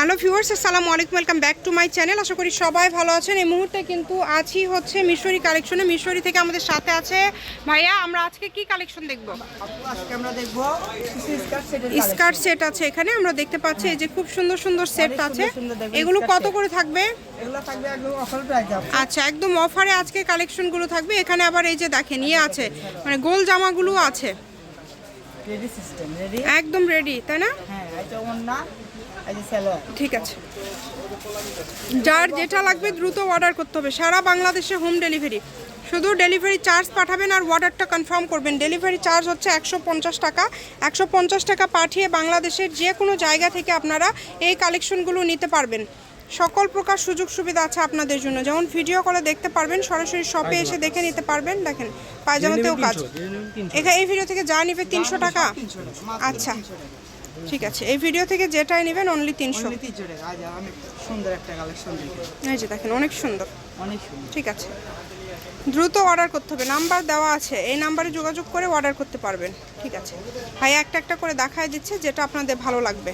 Hello viewers আসসালামু আলাইকুম welcome back to my channel. আশা করি সবাই ভালো আছেন। এই মুহূর্তে কিন্তু আছি হচ্ছে মিশরি কালেকশনে। মিশরি থেকে আমাদের সাথে আছে। ভাইয়া আমরা আজকে কি কালেকশন দেখব? আজকে আমরা দেখব স্কার্ট সেট আছে এখানে। আমরা দেখতে পাচ্ছি এই যে খুব সুন্দর সুন্দর সেট আছে। এগুলো কত করে থাকবে? এগুলো থাকবে একদম অফার প্রাইস আচ্ছা একদম অফারে আজকে কালেকশনগুলো থাকবে। এখানে আবার এই যে দেখেন ইয়ে আছে। মানে গোল জামাগুলো আছে। রেডি সিস্টেম রেডি একদম রেডি তাই না? হ্যাঁ এটা ঠিক আছে। যার যেটা লাগবে দ্রুত অর্ডার করতে হবে। সারা বাংলাদেশে হোম ডেলিভারি শুধু ডেলিভারি চার্জ পাঠাবেন আর অর্ডারটা কনফার্ম করবেন। ডেলিভারি চার্জ হচ্ছে একশো পঞ্চাশ টাকা। একশো পঞ্চাশ টাকা পাঠিয়ে বাংলাদেশের যে কোনো জায়গা থেকে আপনারা এই কালেকশনগুলো নিতে পারবেন। সকল প্রকার সুযোগ সুবিধা আছে আপনাদের জন্য। যেমন ভিডিও কলে দেখতে পারবেন সরাসরি শপে এসে দেখে নিতে পারবেন। দেখেন পায়জামাতেও কাজ। এখানে এই ভিডিও থেকে যা নিবে তিনশো টাকা। আচ্ছা। ঠিক আছে এই ভিডিও থেকে যেটাই নেবেন অনলি তিনশো। তিনশো টাকা। আজ অনেক সুন্দর একটা কালেকশন এই যে দেখেন অনেক সুন্দর। অনেক সুন্দর। ঠিক আছে। দ্রুত অর্ডার করতে হবে। নাম্বার দেওয়া আছে। এই নাম্বারে যোগাযোগ করে অর্ডার করতে পারবেন। ঠিক আছে। ভাই একটা একটা করে দেখায় দিচ্ছে যেটা আপনাদের ভালো লাগবে।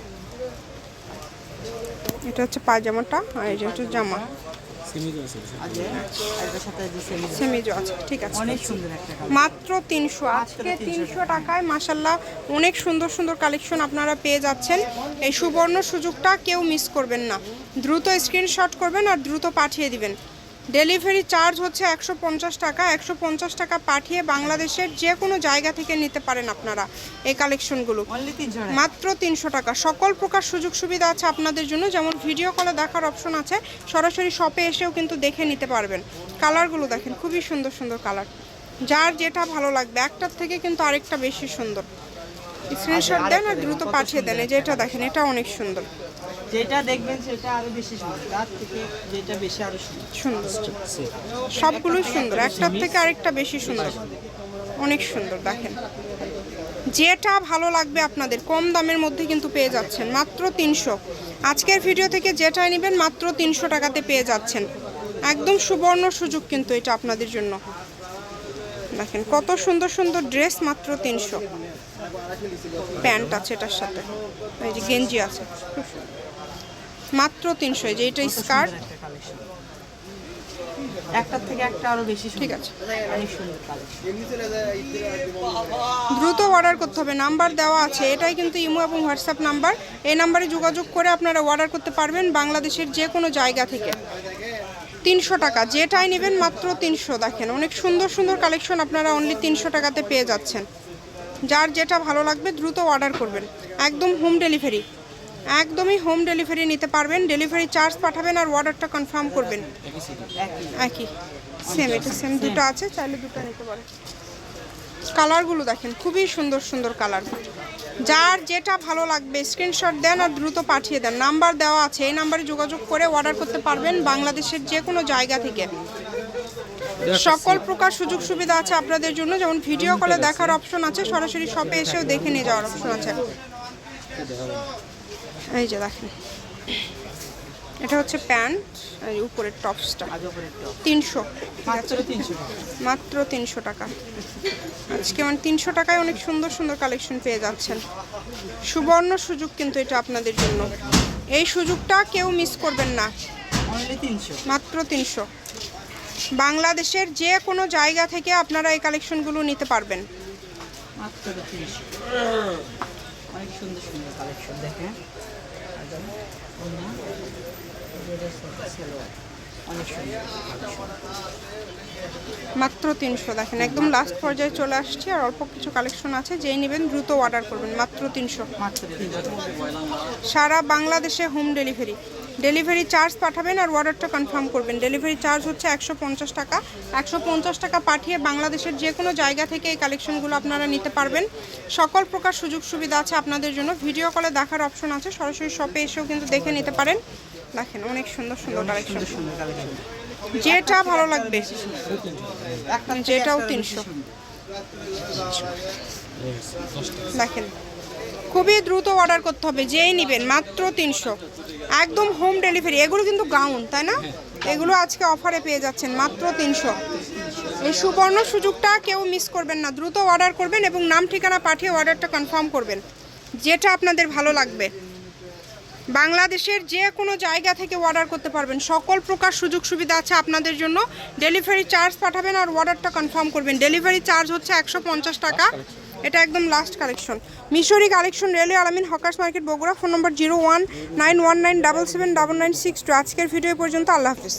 এটা হচ্ছে পায়জামাটা আর এই যে হচ্ছে জামা। আছে ঠিক আছে। অনেক সুন্দর মাত্র তিনশো আজকে তিনশো টাকায় মাসাল্লাহ অনেক সুন্দর সুন্দর কালেকশন আপনারা পেয়ে যাচ্ছেন। এই সুবর্ণ সুযোগটা কেউ মিস করবেন না। দ্রুত স্ক্রিনশট করবেন আর দ্রুত পাঠিয়ে দিবেন। ডেলিভারি চার্জ হচ্ছে একশো পঞ্চাশ টাকা। একশো পঞ্চাশ টাকা পাঠিয়ে বাংলাদেশের যে কোনো জায়গা থেকে নিতে পারেন আপনারা এই কালেকশনগুলো। মাত্র তিনশো টাকা। সকল প্রকার সুযোগ সুবিধা আছে আপনাদের জন্য। যেমন ভিডিও কলে দেখার অপশন আছে। সরাসরি শপে এসেও কিন্তু দেখে নিতে পারবেন। কালারগুলো দেখেন খুবই সুন্দর সুন্দর কালার যার যেটা ভালো লাগবে একটার থেকে কিন্তু আরেকটা বেশি সুন্দর। স্ক্রিনশট দেন আর দ্রুত পাঠিয়ে দেন। এই যে এটা দেখেন এটা অনেক সুন্দর। যেটা দেখবেন সেটা আরও বেশি সুন্দর। তার থেকে যেটা বেশি আরও সুন্দর। সবগুলোই সুন্দর। একটার থেকে আরেকটা বেশি সুন্দর। অনেক সুন্দর, দেখেন। যেটা ভালো লাগবে আপনাদের, কম দামের মধ্যে কিন্তু পেয়ে যাচ্ছেন। মাত্র তিনশো। আজকের ভিডিও থেকে যেটাই নেবেন, মাত্র তিনশো টাকাতে পেয়ে যাচ্ছেন। একদম সুবর্ণ সুযোগ কিন্তু এটা আপনাদের জন্য। দেখেন, কত সুন্দর সুন্দর ড্রেস মাত্র তিনশো। প্যান্ট আছে এটার সাথে। এই যে গেঞ্জি আছে। খুব। মাত্র তিনশো যে এটা স্কার্ট। একটার থেকে একটা আরও বেশি ঠিক আছে। দ্রুত অর্ডার করতে হবে নাম্বার দেওয়া আছে এটাই কিন্তু ইমো এবং হোয়াটসঅ্যাপ নাম্বার এই নাম্বারে যোগাযোগ করে আপনারা অর্ডার করতে পারবেন বাংলাদেশের যে কোনো জায়গা থেকে। তিনশো টাকা যেটাই নেবেন মাত্র তিনশো দেখেন অনেক সুন্দর সুন্দর কালেকশন আপনারা অনলি তিনশো টাকাতে পেয়ে যাচ্ছেন। যার যেটা ভালো লাগবে দ্রুত অর্ডার করবেন। একদম হোম ডেলিভারি একদমই হোম ডেলিভারি নিতে পারবেন। ডেলিভারি চার্জ পাঠাবেন আর অর্ডারটা কনফার্ম করবেন। একই। একই সেম এটা সেম দুটো আছে চাইলে দুটো নিতে পারে কালারগুলো দেখেন খুবই সুন্দর সুন্দর কালার যার যেটা ভালো লাগবে স্ক্রিনশট দেন আর দ্রুত পাঠিয়ে দেন। নাম্বার দেওয়া আছে এই নাম্বারে যোগাযোগ করে অর্ডার করতে পারবেন বাংলাদেশের যে কোনো জায়গা থেকে। সকল প্রকার সুযোগ সুবিধা আছে আপনাদের জন্য। যেমন ভিডিও কলে দেখার অপশন আছে সরাসরি শপে এসেও দেখে নিয়ে যাওয়ার অপশন আছে। এই যে দেখেন। এটা হচ্ছে প্যান্ট আর উপরের টপসটা। তিনশো মাত্র তিনশো টাকা। মাত্র তিনশো টাকা। আজকে মানে তিনশো টাকায় অনেক সুন্দর সুন্দর কালেকশন পেয়ে যাচ্ছেন। সুবর্ণ সুযোগ কিন্তু এটা আপনাদের জন্য। এই সুযোগটা কেউ মিস করবেন না। মাত্র তিনশো। বাংলাদেশের যে কোনো জায়গা থেকে আপনারা এই কালেকশনগুলো নিতে পারবেন। মাত্র তিনশো। অনেক সুন্দর সুন্দর কালেকশন দেখেন। মাত্র তিনশো দেখেন একদম লাস্ট পর্যায়ে চলে আসছে আর অল্প কিছু কালেকশন আছে যেই নেবেন দ্রুত অর্ডার করবেন মাত্র তিনশো। সারা বাংলাদেশে হোম ডেলিভারি ডেলিভারি চার্জ পাঠাবেন আর অর্ডারটা কনফার্ম করবেন। ডেলিভারি চার্জ হচ্ছে একশো পঞ্চাশ টাকা। একশো পঞ্চাশ টাকা পাঠিয়ে বাংলাদেশের যে কোনো জায়গা থেকে এই কালেকশনগুলো আপনারা নিতে পারবেন। সকল প্রকার সুযোগ সুবিধা আছে আপনাদের জন্য। ভিডিও কলে দেখার অপশন আছে। সরাসরি শপে এসেও কিন্তু দেখে নিতে পারেন। দেখেন অনেক সুন্দর সুন্দর কালেকশন যেটা ভালো লাগবে। যেটাও তিনশো। দেখেন। খুবই দ্রুত অর্ডার করতে হবে, যেই নেবেন, মাত্র তিনশো। একদম হোম ডেলিভারি এগুলো কিন্তু গাউন তাই না? এগুলো আজকে অফারে পেয়ে যাচ্ছেন, মাত্র তিনশো। এই সুবর্ণ সুযোগটা কেউ মিস করবেন না, দ্রুত অর্ডার করবেন এবং নাম ঠিকানা পাঠিয়ে অর্ডারটা কনফার্ম করবেন, যেটা আপনাদের ভালো লাগবে। বাংলাদেশের যে কোনো জায়গা থেকে অর্ডার করতে পারবেন, সকল প্রকার সুযোগ সুবিধা আছে আপনাদের জন্য। ডেলিভারি চার্জ পাঠাবেন আর অর্ডারটা কনফার্ম করবেন। ডেলিভারি চার্জ হচ্ছে একশো পঞ্চাশ টাকা। এটা একদম লাস্ট কালেকশন মিশরি collection railway Alamin, hawkers market, Bogura, phone number zero one nine one nine double seven double nine six two আজকের ভিডিও পর্যন্ত, আল্লাহ হাফিজ।